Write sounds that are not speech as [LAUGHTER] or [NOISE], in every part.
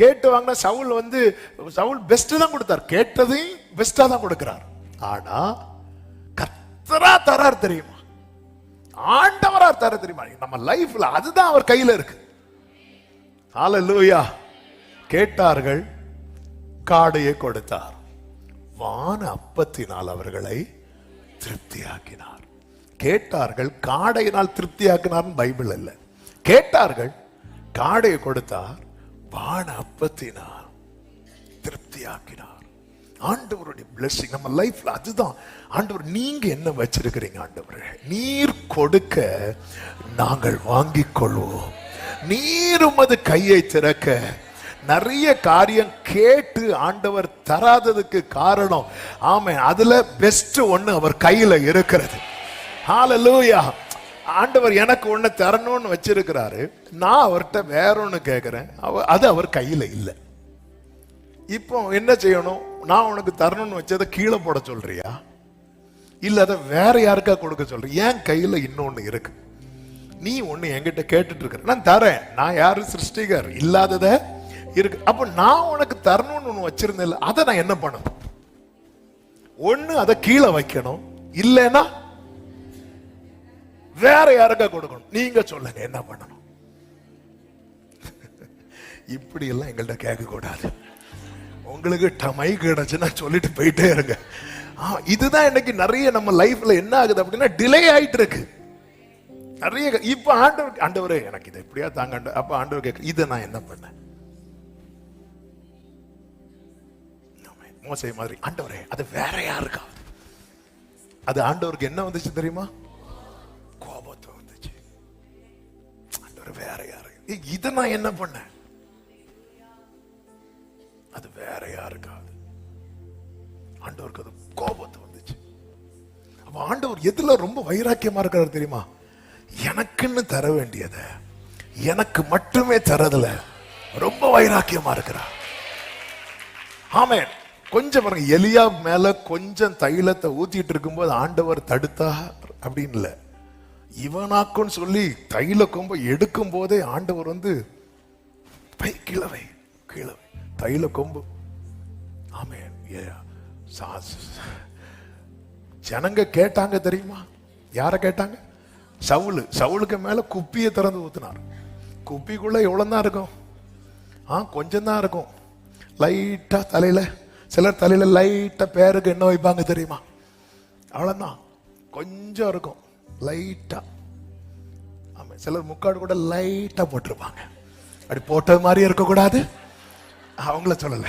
கேட்டு வாங்கினா சவுல் வந்து சவுல் பெஸ்ட் தான் கொடுத்தார். கேட்டதையும் பெஸ்டா தான் கொடுக்கிறார். ஆனா கத்தரா தரார் தெரியுமா? ஆண்டவரா தர தெரியுமா? நம்ம லைஃப்ல அதுதான் அவர் கையில இருக்கு. ஹalleluya கேட்டார்கள் காடையை கொடுத்தார். வான அப்பத்தினால் அவர்களை திருப்தியாக்கினார். கேட்டார்கள் காடையினால் திருப்தியாக்கினார் பைபிள் இல்லை. கேட்டார்கள் காடையை கொடுத்தார். பான அப்பத்தினார் திருப்தியாக்கினார். ஆண்டவருடைய blessing நம்ம லைஃப்ல அதுதான். ஆண்டவர் நீங்க என்ன வச்சிருக்கிறீங்க ஆண்டவர்? நீர் கொடுக்க நாங்கள் வாங்கிக் கொள்வோம். நீர் உமது கையை திறக்க. நிறைய காரியம் கேட்டு ஆண்டவர் தராததுக்கு காரணம். ஆமை அதுல பெஸ்ட் ஒன்று அவர் கையில இருக்கிறது. ஹalleluya ஆண்டவர் எனக்கு ஒன்று தரணும்னு வச்சிருக்கிறாரு. நான் அவர்கிட்ட வேற கேட்குறேன் கேட்கிறேன் அவ- அது அவர் கையில் இல்லை. இப்போ என்ன செய்யணும்? நான் உனக்கு தரணும்னு வச்சதை கீழே போட சொல்றியா? இல்லை அதை வேற யாருக்கா கொடுக்க சொல்றியா என் கையில் இன்னொன்று இருக்கு. நீ ஒன்று என்கிட்ட கேட்டுட்டு இருக்க நான் தரேன். நான் யாரு? சிருஷ்டிகர். இல்லாதத இருக்கு. அப்போ நான் உனக்கு தரணும்னு ஒன்று வச்சிருந்தேன் அதை நான் என்ன பண்ணணும்? ஒன்று அதை கீழே வைக்கணும். இல்லைன்னா வேற யாருக்கா கொடுக்கணும்? நீங்க சொல்லுங்க என்ன பண்ணணும்? [LAUGHS] இப்படி எல்லாம் எங்கள்கிட்ட கேட்க கூடாது உங்களுக்கு டமை கிடைச்சுன்னா சொல்லிட்டு போயிட்டே இருங்க. ஆ, இதுதான் இன்னைக்கு நிறைய நம்ம லைஃப்ல என்ன ஆகுது அப்படின்னா டிலே ஆயிட்டு இருக்கு நிறைய க- இப்ப ஆண்டவர் ஆண்டவரே எனக்கு இது எப்படியா தாங்க அப்ப ஆண்டவர் கேட்க இதை நான் என்ன பண்ணேன்? மோசை மோசே மாதிரி ஆண்டவரே அது வேற யாருக்கா அது ஆண்டவருக்கு என்ன வந்துச்சு தெரியுமா? ஆண்டவர் வேற யாரு? இதை நான் என்ன பண்ணேன்? அது வேற யாருக்காது ஆண்டவருக்கு அது கோபத்தை வந்துச்சு. அப்ப ஆண்டவர் எதுல ரொம்ப வைராக்கியமா இருக்கிறார் தெரியுமா? எனக்குன்னு தர வேண்டியத எனக்கு மட்டுமே தரதுல ரொம்ப வைராக்கியமா இருக்கிறார் ஆமே கொஞ்சம் பாருங்க எலியா மேல கொஞ்சம் தைலத்தை ஊத்திட்டு இருக்கும்போது ஆண்டவர் தடுத்தா அப்படின்னு இல்ல. இவனாக்குன்னு சொல்லி தைல கொம்ப எடுக்கும் போதே ஆண்டவர் வந்து பை கிழவை கிழவை. தைல கொம்பு. ஆமே ஏ, சா- ஜனங்க கேட்டாங்க தெரியுமா? யார கேட்டாங்க? சவுலு. சவுலுக்கு மேல குப்பியை திறந்து ஊத்தினார். குப்பிக்குள்ள எவ்வளவு தான் இருக்கும்? ஆ கொஞ்சம் தான் இருக்கும். லைட்டா தலையில சிலர் தலையில லைட்டா பேருக்கு என்ன வைப்பாங்க தெரியுமா? அவ்வளவுதான். கொஞ்சம் இருக்கும். லைட்டா. ஆமா சிலர் முக்காடு கூட லைட்டா போட்டிருப்பாங்க. அப்படி போட்டது மாதிரி இருக்கக்கூடாது. அவங்கள சொல்லல.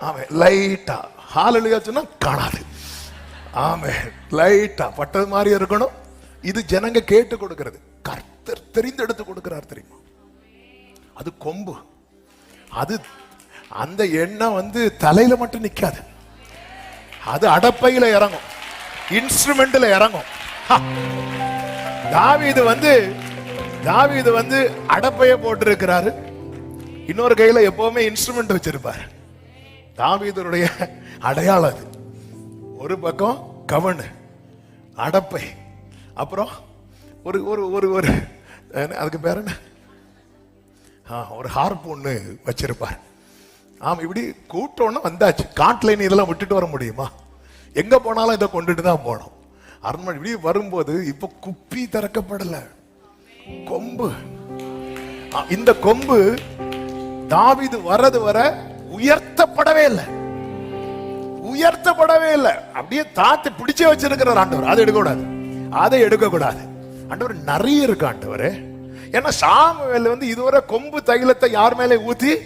ஆமே லைட்டா. ஹாலலியா சொன்னா காணாது. ஆமே லைட்டா. பட்டது மாதிரி இருக்கணும். இது ஜனங்க கேட்டு கொடுக்கிறது. கர்த்தர் தெரிந்தெடுத்து கொடுக்கிறார் தெரியுமா? அது கொம்பு. அது அந்த எண்ணெய் வந்து தலையில மட்டும் நிக்காது. அது அடப்பையில இறங்கும். இன்ஸ்ட்ருமெண்ட்ல இறங்கும். [LAUGHS] தாவிது வந்து தாவிது வந்து அடப்பைய போட்டிருக்கிறாரு. இன்னொரு கையில எப்பவுமே இன்ஸ்ட்ருமெண்ட் வச்சிருப்பாரு. தாவீதருடைய அடையாளம் அது. ஒரு பக்கம் கவனு அடப்பை அப்புறம் ஒரு ஒரு ஒரு ஒரு அதுக்கு பேர் என்ன? ஆ, ஒரு ஹார்ப் ஒன்று வச்சிருப்பார். ஆமாம் இப்படி கூட்டோன்னு வந்தாச்சு. காட்டில் இதெல்லாம் விட்டுட்டு வர முடியுமா? எங்கே போனாலும் இதை கொண்டுட்டு தான் போனோம் அரண்மனை இப்படி வரும்போது இப்ப குப்பி திறக்கப்படல. கொம்பு. இந்த கொம்பு தாவிது வரது வர உயர்த்தப்படவே இல்லை. உயர்த்தப்படவே இல்லை. அப்படியே தாத்து பிடிச்சே வச்சிருக்கிறார் ஆண்டவர். அதை எடுக்க கூடாது அதை எடுக்க கூடாது ஆண்டவர் நிறைய இருக்கு ஆண்டவர். ஏன்னா சாமுவேல் வந்து இதுவரை கொம்பு தைலத்தை யார் மேலே ஊத்தி?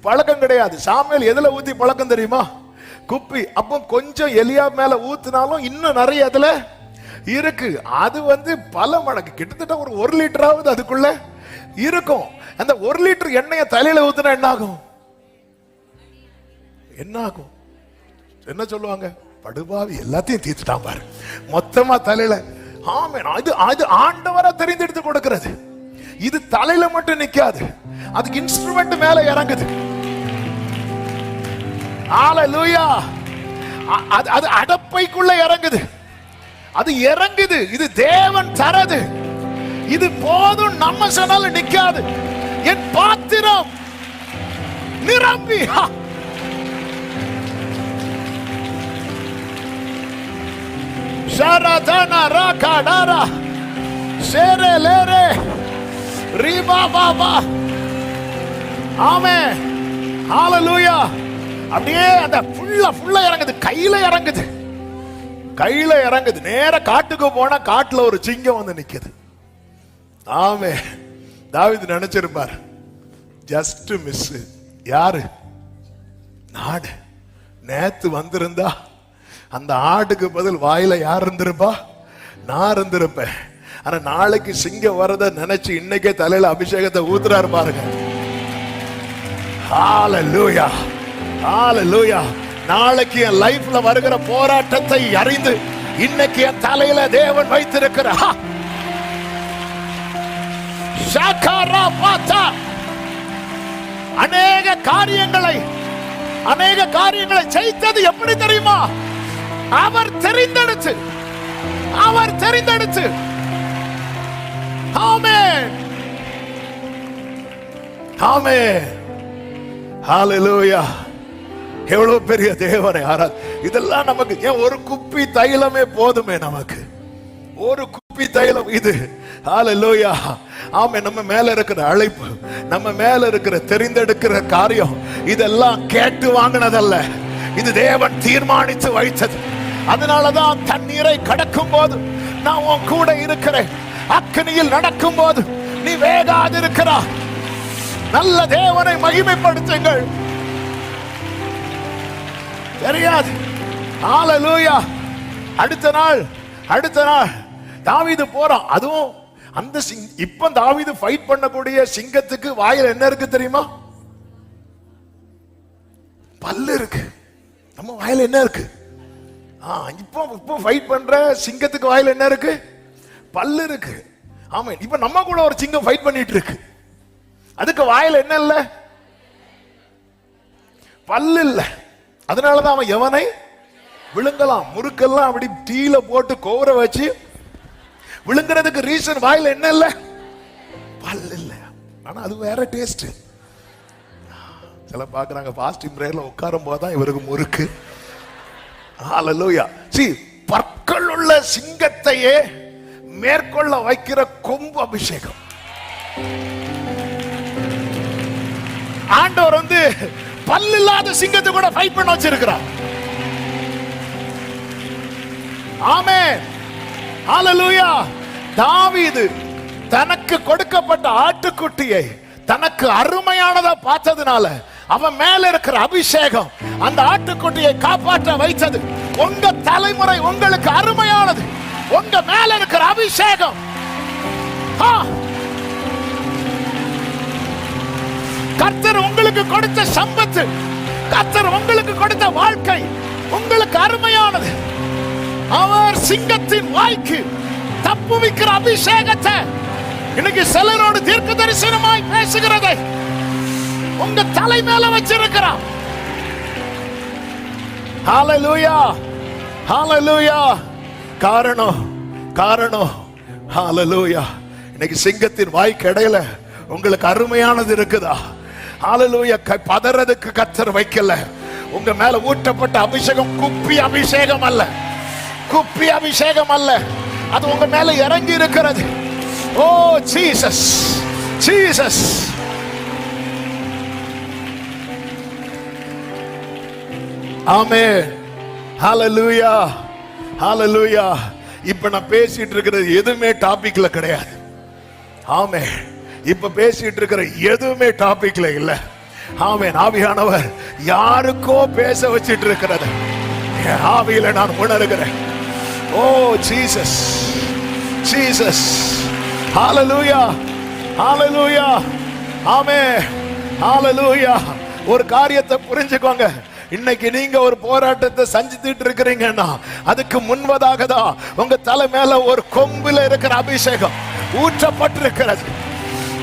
பழக்கம் கிடையாது. சாமுவேல் எதுல ஊத்தி பழக்கம் தெரியுமா? குப்பி. அப்போ கொஞ்சம் எலியா மேல ஊத்தினாலும் இன்னும் நிறைய அதுல இருக்கு. அது வந்து பல மடங்கு. கிட்டத்தட்ட ஒரு ஒரு லிட்டராவது அதுக்குள்ள இருக்கும். அந்த ஒரு லிட்டர் எண்ணெயை தலையில ஊத்துனா என்ன ஆகும் என்ன ஆகும் என்ன சொல்லுவாங்க? படுபாவி எல்லாத்தையும் தீர்த்துட்டான் பாரு. மொத்தமா தலையில. ஆமென். அது அது ஆண்டவரா தெரிந்தெடுத்து கொடுக்கிறது. இது தலையில மட்டும் நிக்காது. அதுக்கு இன்ஸ்ட்ருமெண்ட் மேல இறங்குது. ஆல லூயா அது அது அடப்பைக்குள்ள இறங்குது. அது இறங்குது. இது தேவன் தரது. இது போதும் நம்ம சொன்னாலும் நிக்காது. என் பாத்திரம் நிரம்பி. ஹா. ஷரதன ரகடர. ஷேரே லேரே. ரீபா பாபா ஆமே ஹalleluya. அப்படியே அந்த ஃபுல்லா ஃபுல்லா இறங்குது. கையில இறங்குது. கையில இறங்குது. நேர காட்டுக்கு போனா காட்டுல ஒரு சிங்கம் வந்து நிக்குது. ஆமே. தாவிது நினைச்சிருப்பார். ஜஸ்ட் மிஸ் யாரு? நாடு. நேத்து வந்திருந்தா அந்த ஆடுக்கு பதில் வாயில யார் இருந்திருப்பா? நான் இருந்திருப்பேன். ஆனா நாளைக்கு சிங்கம் வரத நினைச்சு இன்னைக்கே தலையில அபிஷேகத்தை ஊத்துறாரு பாருங்க. ஹalleluya ஹalleluya நாளைக்கு என் லைஃப்ல வருகிற போராட்டத்தை அறிந்து இன்னைக்கு என் தலையில தேவன் வைத்திருக்கிறார். அநேக காரியங்களை அநேக காரியங்களை செய்தது எப்படி தெரியுமா? அவர் தெரிந்தெடுத்து அவர் தெரிந்தெடுத்து. ஆமென்! ஆமென்! ஹalleluya எவ்வளவு பெரிய தேவனை ஆரா இதெல்லாம் நமக்கு ஏன் ஒரு குப்பி தைலமே போதுமே நமக்கு? ஒரு குப்பி தைலம் இது. ஹalleluya ஆமே நம்ம மேல இருக்கிற அழைப்பு நம்ம மேல இருக்கிற தெரிந்தெடுக்கிற காரியம் இதெல்லாம் கேட்டு வாங்கினதல்ல. இது தேவன் தீர்மானித்து வைத்தது. அதனாலதான் தண்ணீரை கடக்கும் போது நான் உன் கூட இருக்கிறேன். அக்கனியில் நடக்கும் போது நீ வேகாது இருக்கிறா நல்ல தேவனை மகிமைப்படுத்துங்கள். தெரியாது. ஹalleluya. அடுத்த நாள் அடுத்த நாள். தாவிது போறான். அதுவும் அந்த சிங் இப்ப தாவீது ஃபைட் பண்ணக்கூடிய சிங்கத்துக்கு வாயில் என்ன இருக்கு தெரியுமா? பல்லு இருக்கு. நம்ம வாயில் என்ன இருக்கு? இப்போ இப்போ ஃபைட் பண்ற சிங்கத்துக்கு வாயில் என்ன இருக்கு? பல்லு இருக்கு. ஆமா இப்ப நம்ம கூட ஒரு சிங்கம் ஃபைட் பண்ணிட்டு இருக்கு. அதுக்கு வாயில் என்ன இல்லை? பல்லு இல்ல. அதனாலதான் அவன் எவனை? விழுங்கலாம் முறுக்கெல்லாம் அப்படி டீல போட்டு கோவர வச்சு விழுங்குறதுக்கு ரீசன் வாயில என்ன இல்ல? பல் இல்ல. ஆனா அது வேற டேஸ்ட் சில பாக்குறாங்க பாஸ்டிங் பிரேயர்ல உட்காரும் போதுதான் இவருக்கு முறுக்கு. ஆலலூயா சி பற்கள் உள்ள சிங்கத்தையே மேற்கொள்ள வைக்கிற கொம்பு அபிஷேகம். ஆண்டவர் வந்து பல்லு இல்லாத சிங்கத்தை கூட ஃபைட் பண்ண வச்சிருக்கிறார். ஆமே ஹalleluya தாவீது தனக்கு கொடுக்கப்பட்ட ஆட்டுக்குட்டியை தனக்கு அருமையானதா பார்த்ததுனால அவன் மேல இருக்கிற அபிஷேகம் அந்த ஆட்டுக்குட்டியை காப்பாற்ற வைத்தது. உங்க தலைமுறை உங்களுக்கு அருமையானது. உங்க மேல இருக்கிற அபிஷேகம். கர்த்தர் உங்களுக்கு கொடுத்த சம்பத்து கர்த்தர் உங்களுக்கு கொடுத்த வாழ்க்கை உங்களுக்கு அருமையானது. அவர் சிங்கத்தின் வாய்க்கு தப்புவிக்கிற அபிஷேகத்தை இன்னைக்கு சிலரோடு தீர்க்க தரிசனமாய் பேசுகிறதை. உங்க தலை மேல வச்சிருக்கிறார். ஹalleluya ஹalleluya காரணம் காரணம். ஹalleluya இன்னைக்கு சிங்கத்தின் வாய்க்கு இடையில உங்களுக்கு அருமையானது இருக்குதா? ஹalleluya க- பதறதுக்கு கத்தர் வைக்கல. உங்க மேல ஊட்டப்பட்ட அபிஷேகம் குப்பி அபிஷேகம் அல்ல குப்பி அபிஷேகம் அல்ல அது உங்க மேல இறங்கி இருக்கிறது. ஓ ஜீசஸ் ஜீசஸ் ஆமே ஹalleluya ஹalleluya இப்ப நான் பேசிட்டு இருக்கிறது எதுவுமே டாபிக்ல கிடையாது. ஆமே இப்ப பேசிட்டு இருக்கிற எதுவுமே டாபிக்ல இல்ல. ஆமே ஆவியானவர் யாருக்கோ பேச வச்சிட்டு இருக்கிறது. ஆவியில நான் உணர்கிறேன். Oh Jesus. Jesus. Hallelujah. Hallelujah. ஆமே ஹalleluya. ஒரு காரியத்தை புரிஞ்சுக்கோங்க. இன்னைக்கு நீங்க ஒரு போராட்டத்தை சந்தித்துட்டு இருக்கிறீங்கன்னா அதுக்கு முன்பதாக தான் உங்க தலை மேல ஒரு கொம்புல இருக்கிற அபிஷேகம் ஊற்றப்பட்டிருக்கிறது.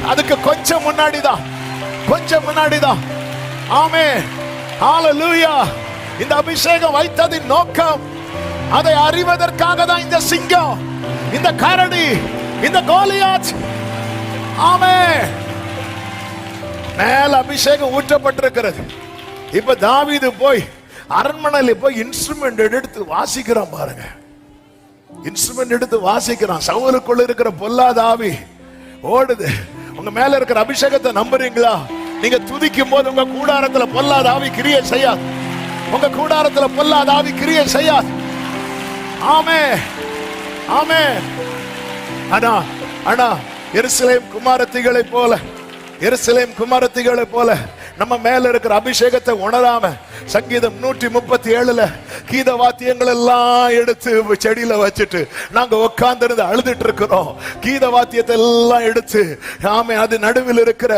அதுக்கு கொஞ்சம் முன்னாடி தான் கொஞ்சம் முன்னாடி தான் ஆமே ஹalleluya இந்த அபிஷேகம் வைத்ததின் நோக்கம் அதை அறிவதற்காக தான் இந்த சிங்கம் இந்த கரடி இந்த கோலியாத். ஆமே மேல அபிஷேகம் ஊற்றப்பட்டிருக்கிறது. இப்ப தாவிது போய் அரண்மனையில போய் இன்ஸ்ட்ருமெண்ட் எடுத்து வாசிக்கிறான் பாருங்க. இன்ஸ்ட்ருமெண்ட் எடுத்து வாசிக்கிறான். சவுலுக்குள்ள இருக்கிற பொல்லாத ஆவி ஓடுது. உங்க மேல இருக்கிற அபிஷேகத்தை நம்புறீங்களா? நீங்க துதிக்கும் போது உங்க கூடாரத்துல பொல்லாத ஆவி கிரியை செய்யாது. உங்க கூடாரத்துல பொல்லாத ஆவி கிரியை செய்யாது. ஆமே. ஆமே. அண்ணா அண்ணா எருசலேம் குமாரத்திகளை போல எருசலேம் குமாரத்திகளை போல நம்ம மேல இருக்கிற அபிஷேகத்தை உணராம சங்கீதம் நூற்றி முப்பத்தி ஏழுல கீத வாத்தியங்கள் எல்லாம் எடுத்து செடியில வச்சுட்டு நாங்க உட்கார்ந்து இருந்து அழுதுட்டு இருக்கிறோம் கீத வாத்தியத்தை எல்லாம் எடுத்து ஆமே அது நடுவில் இருக்கிற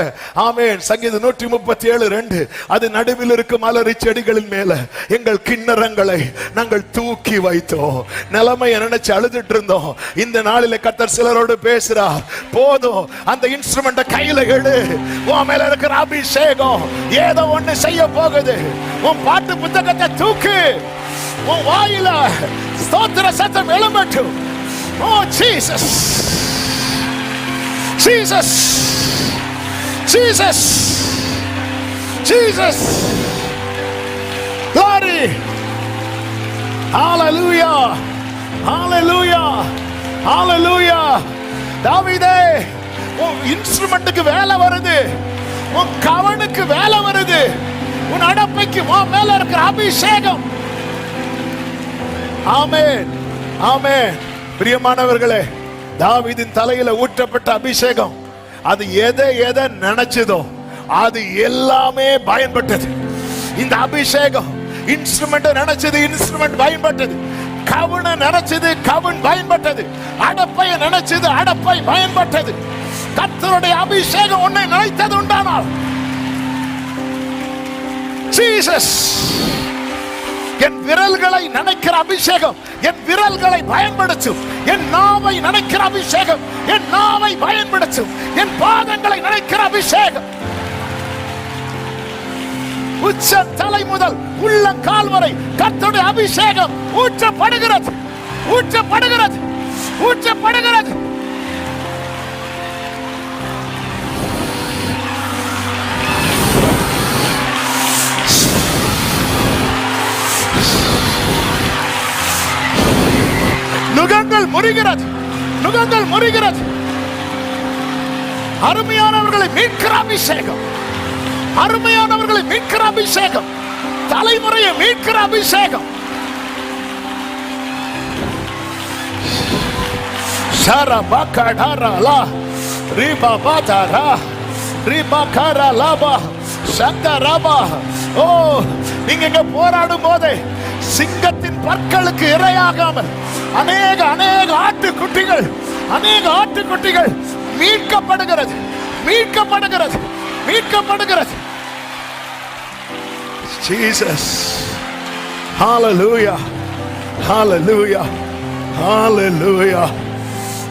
ஆமே சங்கீதம் நூற்றி முப்பத்தி ஏழு ரெண்டு அது நடுவில் இருக்கும் மலரி செடிகளின் மேல எங்கள் கிண்ணறங்களை நாங்கள் தூக்கி வைத்தோம். நிலைமையை நினைச்சு அழுதுட்டு இருந்தோம் இந்த நாளில கத்தர் சிலரோடு பேசுறார். போதும் அந்த இன்ஸ்ட்ருமெண்ட கையில எடு. உன் மேல இருக்கிற அபிஷேகம் ஏதோ ஒண்ணு செய்ய போகுது. உன் பாட்டு புத்தகத்தை தூக்கு உன் வாயில ஸ்தோத்திர சத்தம் எழும்பட்டும் ஓ Jesus Jesus Jesus Jesus Glory! Hallelujah! Hallelujah! Hallelujah! தாவிதே உன் இன்ஸ்ட்ருமெண்ட்டுக்கு வேலை வருது உன் கவனுக்கு வேலை வருது உன் அடப்பைக்கு உன் மேல இருக்கிற அபிஷேகம். ஆமேன். ஆமேன். பிரியமானவர்களே தாவீதின் தலையில ஊற்றப்பட்ட அபிஷேகம் அது எதை எதை நினைச்சதோ அது எல்லாமே பயன்பட்டது. இந்த அபிஷேகம் இன்ஸ்ட்ருமெண்ட் நினைச்சது இன்ஸ்ட்ருமெண்ட் பயன்பட்டது. கவுன நினைச்சது கவுன் பயன்பட்டது. அடப்பைய நினைச்சது அடப்பை பயன்பட்டது. கத்தருடைய அபிஷேகம் உன்னை நினைத்தது உண்டானால் ஜீசஸ் என் விரல்களை நினைக்கிற அபிஷேகம் என் விரல்களை பயன்படுத்தும். என் நாவை நினைக்கிற அபிஷேகம் என் நாவை பயன்படுத்தும். என் பாதங்களை நினைக்கிற அபிஷேகம். உச்ச தலை முதல் உள்ளங்கால் வரை கர்த்தருடைய அபிஷேகம் ஊற்றப்படுகிறது. ஊற்றப்படுகிறது. ஊற்றப்படுகிறது. நுகங்கள் முறிகிறது. நுகங்கள் முறிகிறது. அருமையானவர்களை மீட்கிற அபிஷேகம். அருமையானவர்களை மீட்கிற அபிஷேகம். தலைமுறையை மீட்கிற அபிஷேகம். Shara bakadara la riba batara riba kara laba சந்தரபா ஓ நீங்க இங்க போராடும் போதே சிங்கத்தின் பற்களுக்கு இரையாகாமல் அநேக அநேக ஆட்டுக்குட்டிகள் அநேக ஆட்டுக்குட்டிகள் மீட்கப்படுகிறது மீட்கப்படுகிறது மீட்கப்படுகிறது. Jesus hallelujah hallelujah hallelujah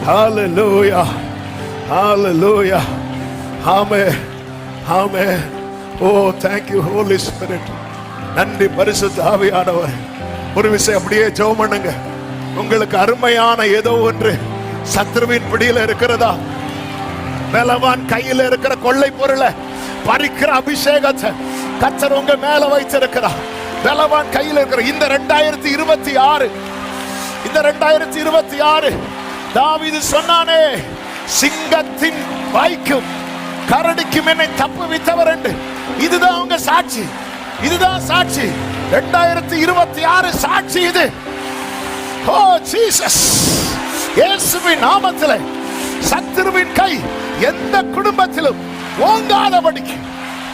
hallelujah hallelujah Amen. Amen. Oh thank you holy spirit நன்றி பரிசுத்த ஆவியானவர். ஒரு விஷயம் அப்படியே ஜெபம் பண்ணுங்க. உங்களுக்கு அருமையான ஏதோ ஒன்று சத்ருவின் பிடியில இருக்கிறதா? பலவான் கையில இருக்கிற கொள்ளை பொருளை பறிக்கிற அபிஷேகத்தை கச்சர் உங்க மேல வைத்திருக்கிறார் பலவான் கையில் இருக்கிற இந்த ரெண்டாயிரத்தி இருபத்தி ஆறு இந்த ரெண்டாயிரத்தி இருபத்தி ஆறு தாவிது சொன்னானே சிங்கத்தின் வாய்க்கும் கரடிக்கும் என்னை தப்பு வித்தவர் என்று. இதுதான் உங்க சாட்சி. இதுதான் சாட்சி. ரெண்டாயிரத்தி இருபத்தி ஆறு சாட்சி இது. Oh, ஓ ஜீசஸ் இயேசுவின் நாமத்திலே சத்துருவின் கை எந்த குடும்பத்திலும் ஓங்காதபடிக்கு.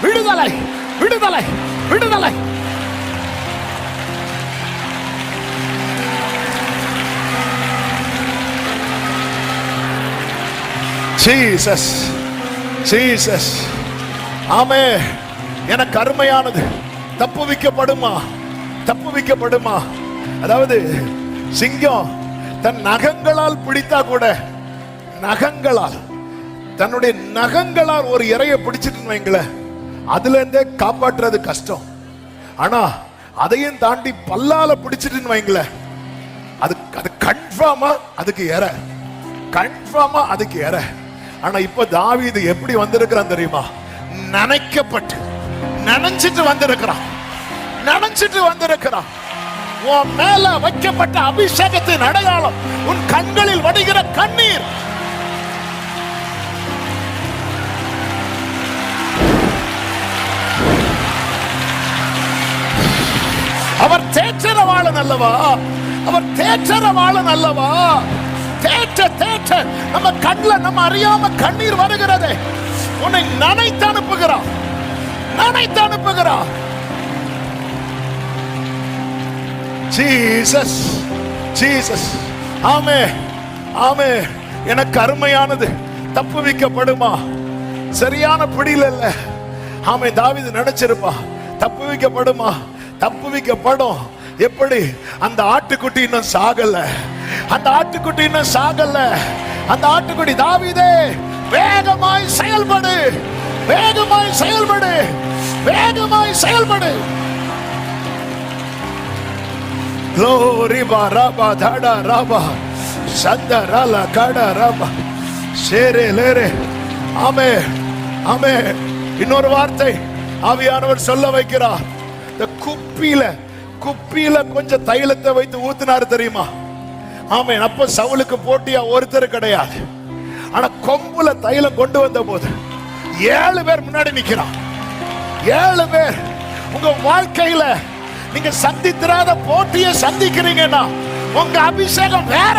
விடுதலை விடுதலை விடுதலை. ஜீசஸ் ஜீசஸ் ஆமே எனக்கு அருமையானது. தப்பு வைக்கப்படுமா தப்பு வைக்கப்படுமா அதாவது சிங்கம் தன் நகங்களால் பிடித்தா கூட நகங்களால் தன்னுடைய நகங்களால் ஒரு இறைய பிடிச்சிட்டு வைங்களேன் அதுல இருந்தே காப்பாற்றுறது கஷ்டம். ஆனா அதையும் தாண்டி பல்லால பிடிச்சிட்டுன்னு வைங்களேன் அது அது கன்ஃபார்மா அதுக்கு இற. கன்ஃபார்மா அதுக்கு இற. ஆனா இப்ப இது எப்படி வந்திருக்கிறான் தெரியுமா? நினைக்கப்பட்டு நினைச்சிட்டு வந்திருக்கிறான். நினைச்சிட்டு வந்திருக்கிறான். உன் மேல வைக்கப்பட்ட அபிஷேகத்தின் அடையாளம் உன் கண்களில் வடிகிற கண்ணீர். அவர் தேற்றரவாளன் அல்லவா? அவர் தேற்றரவாளன் அல்லவா? தேற்ற தேற்ற. நம்ம கண்ணில் நம்ம அறியாம கண்ணீர் வருகிறது. உன்னை நனைத்து அனுப்புகிறான். நனைத்து அனுப்புகிறான். ஜீசஸ் ஜீசஸ் ஆமே ஆமே. எனக்கு அருமையானது தப்பு வைக்கப்படுமா சரியான பிடியில இல்ல ஆமே தாவிது நினைச்சிருப்பா தப்பு வைக்கப்படுமா தப்பு வைக்கப்படும் எப்படி? அந்த ஆட்டுக்குட்டி இன்னும் சாகல. அந்த ஆட்டுக்குட்டி இன்னும் சாகல. அந்த ஆட்டுக்குட்டி தாவிதே வேகமாய் செயல்படு. வேகமாய் செயல்படு. வேகமாய் செயல்படு. Glory baraba dada raba sanda rala kada raba Sere lere. Ame. Ame. இன்னொரு வார்த்தை ஆவியானவர் சொல்ல வைக்கிறார். இந்த குப்பியில குப்பியில கொஞ்சம் தைலத்தை வைத்து ஊத்தினாரு தெரியுமா? ஆமே அப்ப சவுலுக்கு போட்டியா ஒருத்தர் கிடையாது. ஆனா கொம்புல தைலம் கொண்டு வந்த போது ஏழு பேர் முன்னாடி நிக்கிறான். ஏழு பேர். உங்க வாழ்க்கையில நீங்க சந்தித்திராத போட்டியை சந்திக்கிறீங்கன்னா உங்க அபிஷேகம் வேற.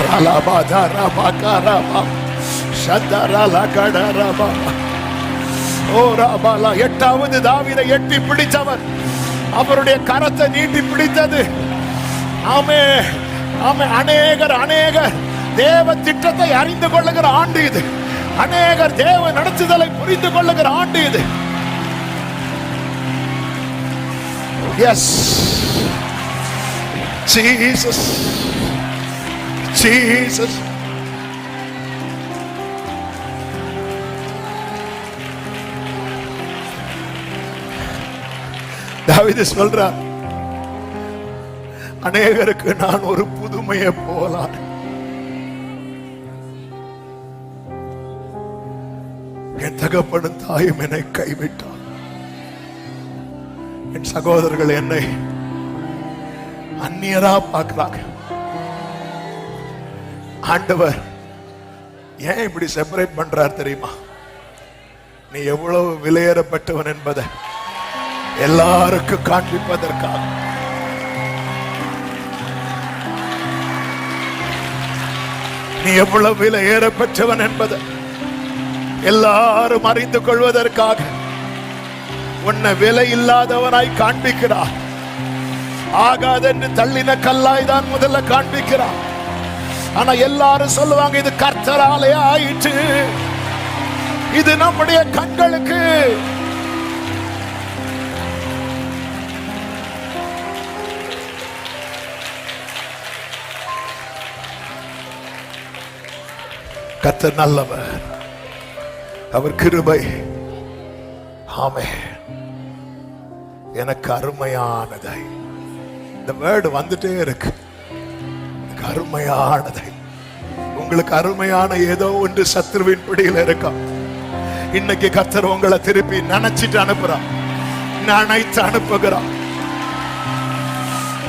ஓ ராபாலா Oh, எட்டாவது தாவிதை எட்டி பிடித்தவர். அவருடைய கரத்தை நீட்டி பிடித்தது. ஆமே ஆமே அநேகர் அநேகர். தேவ திட்டத்தை அறிந்து கொள்ளுகிற ஆண்டு இது. அநேகர் தேவ நடத்துதலை புரிந்து கொள்ளுகிற ஆண்டு இது. எஸ் ஜீசஸ் ஜீசஸ் தாவிது சொல்றார் அநேகருக்கு நான் ஒரு புதுமையை போலாம் என் தகப்பனும் தாயும் என்னை கைவிட்டார். என் சகோதரர்கள் என்னை அந்நியரா பார்க்கிறாங்க. ஆண்டவர் ஏன் இப்படி செப்பரேட் பண்றார் தெரியுமா? நீ எவ்வளவு விலையேறப்பட்டவன் என்பதை. எல்லாருக்கும் காண்பிப்பதற்காக நீ எவ்வளவு விலை ஏறப்பட்டவன் என்பதை எல்லாரும் அறிந்து கொள்வதற்காக உன்னை விலை இல்லாதவனாய் காண்பிக்கிறார். ஆகாதென்று தள்ளின கல்லாய் தான் முதல்ல காண்பிக்கிறார். ஆனா எல்லாரும் சொல்லுவாங்க இது கர்த்தராலே ஆயிற்று. இது நம்முடைய கண்களுக்கு கத்த நல்லவர். அவர் கிருபை. ஆமே எனக்கு அருமையானதை. இந்த வேர்டு வந்துட்டே இருக்கு. எனக்கு அருமையானதை. உங்களுக்கு அருமையான ஏதோ ஒன்று சத்ருவின் பிடியில் இருக்கும் இன்னைக்கு கத்தர் உங்களை திருப்பி நினைச்சிட்டு அனுப்புறான் நினைத்து அனுப்புகிறான்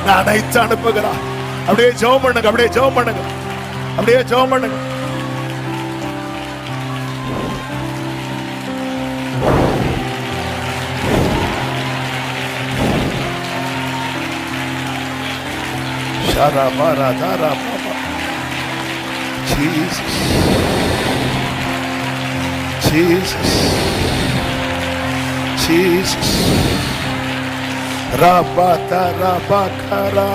நினைத்து அனுப்புகிறான் அப்படியே ஜோம் பண்ணுங்க அப்படியே ஜோம் பண்ணுங்க. அப்படியே ஜோம் பண்ணுங்க. Jesus. Jesus. Jesus. Rabata rabakara.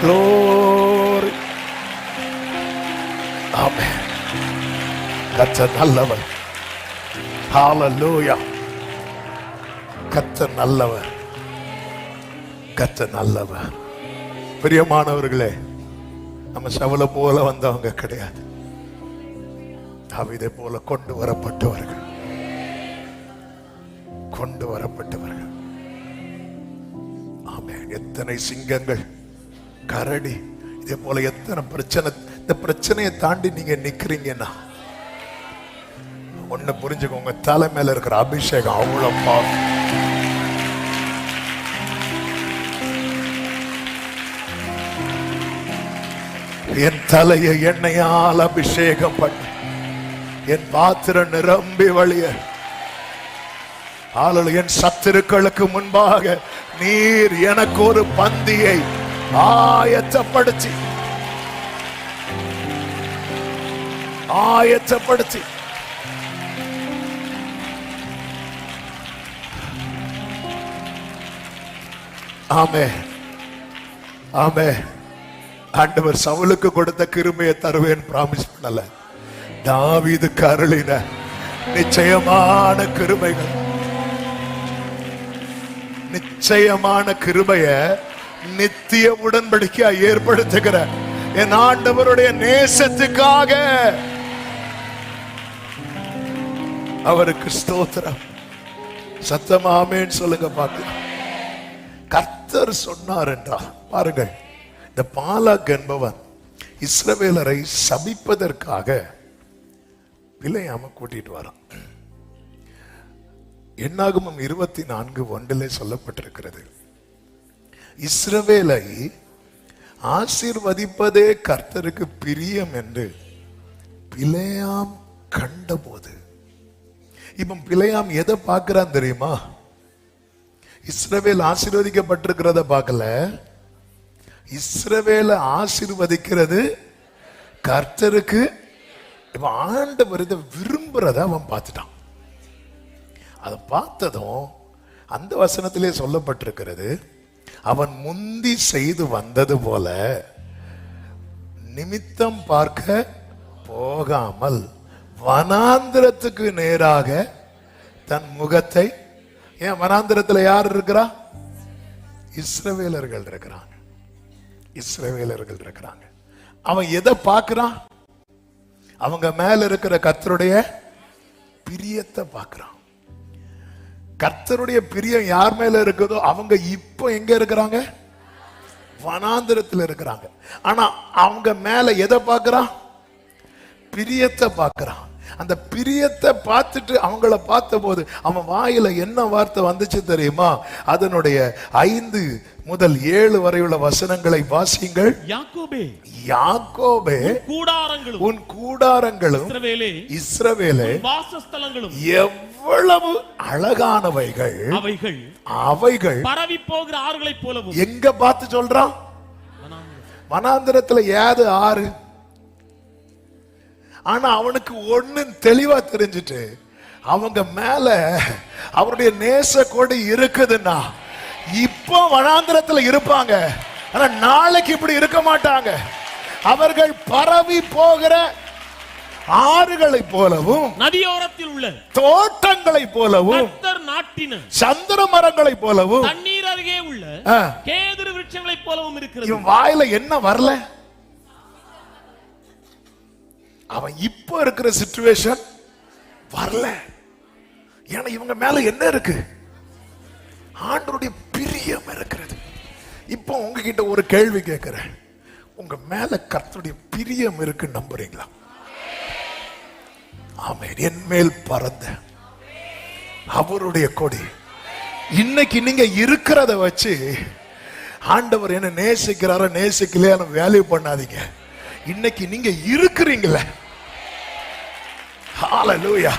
Glory. Amen. கர்த்தர் நல்லவர் ஹalleluya கர்த்தர் நல்லவர் கர்த்தர் நல்லவர் பிரியமானவர்களே நம்ம சவல போல வந்தவங்க கிடையாது. தாவிதை போல கொண்டு வரப்பட்டவர்கள். கொண்டு வரப்பட்டவர்கள். ஆமே எத்தனை சிங்கங்கள் கரடி இதே போல எத்தனை பிரச்சனை இந்த பிரச்சனையை தாண்டி நீங்க நிக்கிறீங்கன்னா ஒண்ணு புரிஞ்சுக்கோங்க தலை மேல இருக்கிற அபிஷேகம் அவ்வளவு பாவம் என் தலையை எண்ணெயால் அபிஷேகம் பண்ண என் பாத்திரம் நிரம்பி வழிய. ஆளு என் சத்துருக்களுக்கு முன்பாக நீர் எனக்கு ஒரு பந்தியை ஆயத்தப்படுத்தி. ஆயத்தப்படுத்தி. ஆமே ஆமே ஆண்டவர் சவுலுக்கு கொடுத்த கிருமையை தருவேன் பிராமிஸ் பண்ணல. தாவீதுக்கு அருளின நிச்சயமான கிருமைகள். நிச்சயமான கிருபைய நித்திய உடன்படிக்கையா ஏற்படுத்துகிற என் ஆண்டவருடைய நேசத்துக்காக. அவருக்கு ஸ்தோத்திரம். சத்தமாமேன்னு சொல்லுங்க பார்த்து கர்த்தர் சொன்னார் என்றா பாருங்கள். இந்த பாலாக் என்பவன் இஸ்ரவேலரை சபிப்பதற்காக பிழையாம கூட்டிட்டு வரான். என்னாகமம் இருபத்தி நான்கு ஒன்றிலே சொல்லப்பட்டிருக்கிறது. இஸ்ரவேலை ஆசீர்வதிப்பதே கர்த்தருக்கு பிரியம் என்று பிழையாம் கண்டபோது. இப்ப பிழையாம் எதை பார்க்கிறான் தெரியுமா? இஸ்ரவேல் ஆசீர்வதிக்கப்பட்டிருக்கிறத பார்க்கல. இஸ்ரவேலை ஆசிர்வதிக்கிறது. கர்த்தருக்கு இப்ப ஆண்டவர் இதை விரும்புறத அவன் பார்த்துட்டான். அதை பார்த்ததும் அந்த வசனத்திலே சொல்லப்பட்டிருக்கிறது அவன் முந்தி செய்து வந்தது போல நிமித்தம் பார்க்க போகாமல் வனாந்திரத்துக்கு நேராக தன் முகத்தை ஏன் வனாந்திரத்துல யார் இருக்கிறா? இஸ்ரவேலர்கள் இருக்கிறான் இஸ்ரவேலர்கள் இருக்கிறாங்க. அவன் எதை பார்க்கறான்? அவங்க மேல இருக்கிற கத்தருடைய பிரியத்தை பார்க்கிறான். கர்த்தருடைய பிரியம் யார் மேல இருக்குதோ அவங்க இப்போ எங்க இருக்கிறாங்க? வனாந்திரத்தில் இருக்கிறாங்க. ஆனா அவங்க மேல எதை பார்க்கிறான்? பிரியத்தை பார்க்கிறான். அந்த பிரியத்தை பார்த்துட்டு அவங்கள பார்த்தபோது அவன் வாயில என்ன வார்த்தை வந்துச்சு தெரியுமா? அதனுடைய ஐந்து முதல் ஏழு வரையுள்ள வசனங்களை வாசியுங்கள். யாக்கோபே யாக்கோபே கூடாரங்களும் உன் கூடாரங்களும் இஸ்ரவேலே வாசஸ்தலங்களும் எவ்வளவு அழகானவைகள். அவைகள் அவைகள். பரவி போகிற ஆறுகளைப் போலவும். எங்க பார்த்து சொல்றான்? வனாந்திரத்துல ஏது ஆறு? ஆனா அவனுக்கு ஒண்ணு தெளிவா தெரிஞ்சுட்டு அவங்க மேல அவருடைய நேச கொடி இருக்குதுன்னா இப்போ வனாந்திரத்துல இருப்பாங்க. ஆனா நாளைக்கு இப்படி இருக்க மாட்டாங்க. அவர்கள் பரவி போகிற ஆறுகளைப் போலவும் நதியோரத்தில் உள்ள தோட்டங்களைப் போலவும் நாட்டின சந்திர மரங்களைப் போலவும் தண்ணீர் அருகே உள்ள கேதுரு விருட்சங்களைப் போலவும் இருக்கிறது. வாயில என்ன வரல? அவன் இப்போ இருக்கிற சிச்சுவேஷன் வரல. ஏன்னா இவங்க மேல என்ன இருக்கு? ஆண்டருடைய பிரியம் இருக்கிறது. இப்போ உங்ககிட்ட ஒரு கேள்வி கேட்கிறேன். உங்க மேல கர்த்தருடைய பிரியம் இருக்கு நம்புறீங்களா? ஆமே என் மேல் பறந்த அவருடைய கொடி. இன்னைக்கு நீங்க இருக்கிறத வச்சு ஆண்டவர் என்ன நேசிக்கிறாரோ நேசிக்கலையா வேல்யூ பண்ணாதீங்க. இன்னைக்கு நீங்க இருக்கிறீங்களே. ஹalleluya